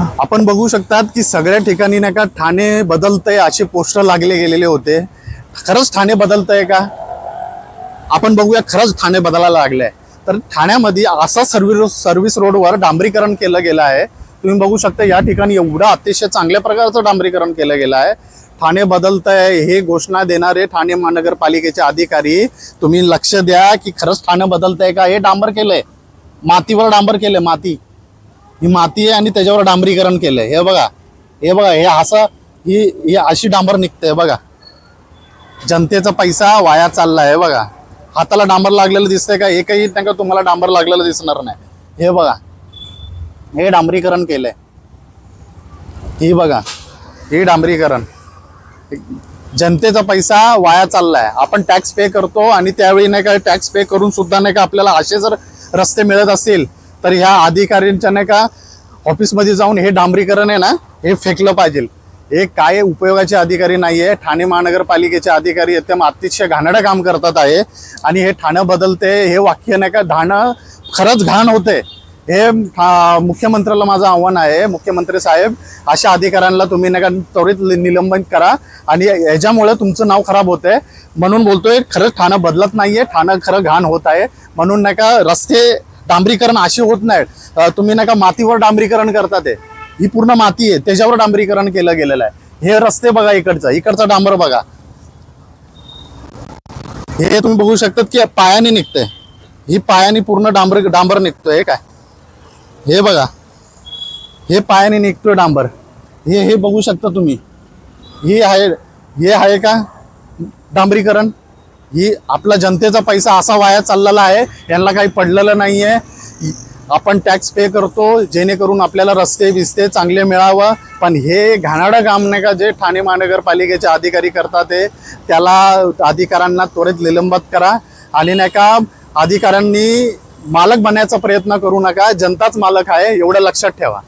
आपण बघू शकतात की सगळ्या ठिकाणी नाही का ठाणे बदलतंय असे पोस्टर लागले गेलेले होते. खरंच ठाणे बदलतंय का? आपण बघूया खरंच ठाणे बदलायला लागलंय. तर ठाण्यामध्ये असा सर्व्हिस सर्व्हिस रोडवर डांबरीकरण केलं गेलं आहे. तुम्ही बघू शकता या ठिकाणी एवढं अतिशय चांगल्या प्रकारचं डांबरीकरण केलं गेलं आहे. ठाणे बदलतंय हे घोषणा देणारे ठाणे महानगरपालिकेचे अधिकारी तुम्ही लक्ष द्या की खरंच ठाणे बदलतंय का? हे डांबर केलंय. मातीवर डांबर केलंय माती. ही माती आहे आणि त्याच्यावर डांबरीकरण केलंय. हे बघा. हे बघा हे असं ही ही अशी डांबर निघते बघा. जनतेचा पैसा वाया चालला आहे बघा. हाताला डांबर लागलेलं दिसतंय का? एकही नाही का तुम्हाला डांबर लागलेलं दिसणार नाही? हे बघा. हे डांबरीकरण केलंय. ही बघा. हे डांबरीकरण. जनतेचा पैसा वाया चाललाय. आपण टॅक्स पे करतो आणि त्यावेळी नाही का टॅक्स पे करून सुद्धा नाही का आपल्याला असे जर रस्ते मिळत असतील तर ह्या अधिकाऱ्यांच्या नाही का ऑफिसमध्ये जाऊन हे डांबरीकरण आहे ना हे फेकलं पाहिजे. हे काय उपयोगाचे अधिकारी नाही आहे ठाणे महानगरपालिकेचे अधिकारी आहेत ते अतिशय घाणडं काम करतात आहे. आणि हे ठाणं बदलते हे वाक्य नाही का ढाणं खरंच घाण होते. हे मुख्यमंत्र्याला माझं आव्हान आहे. मुख्यमंत्री साहेब अशा अधिकाऱ्यांना तुम्ही नाही का त्वरित नि- निलंबन करा. आणि ह्याच्यामुळे तुमचं नाव खराब होतंय. म्हणून बोलतोय खरंच ठाणं बदलत नाहीये ठाणं खरं घाण होत आहे. म्हणून नाही का रस्ते डांबरीकरण अशी होत नाहीत तुम्ही नाही का मातीवर डांबरीकरण करता ते. ही पूर्ण माती आहे त्याच्यावर डांबरीकरण केलं गेलेलं आहे. हे रस्ते बघा इकडचा इकडचा डांबर बघा. हे तुम्ही बघू शकतात की पायाने निघतंय. ही पायाने पूर्ण डांबर डांबर निघतोय हे काय? हे बघा. हे पायाने निघतोय डांबर. हे हे बघू शकता तुम्ही. हे आहे हे आहे का? डांबरीकरण? ही आपला जनतेचा पैसा असा वाया चाललेला आहे यांना काही पडलेलं नाही आहे आपण टॅक्स पे करतो जेणेकरून आपल्याला रस्ते बिस्ते चांगले मिळावं. पण हे घाणाडं काम नाही का जे ठाणे महानगरपालिकेचे अधिकारी करतात ते त्याला अधिकाऱ्यांना त्वरित निलंबित करा. आणि नाही का अधिकाऱ्यांनी मालक बनायचा प्रयत्न करू नका जनताच मालक आहे एवढं लक्षात ठेवा.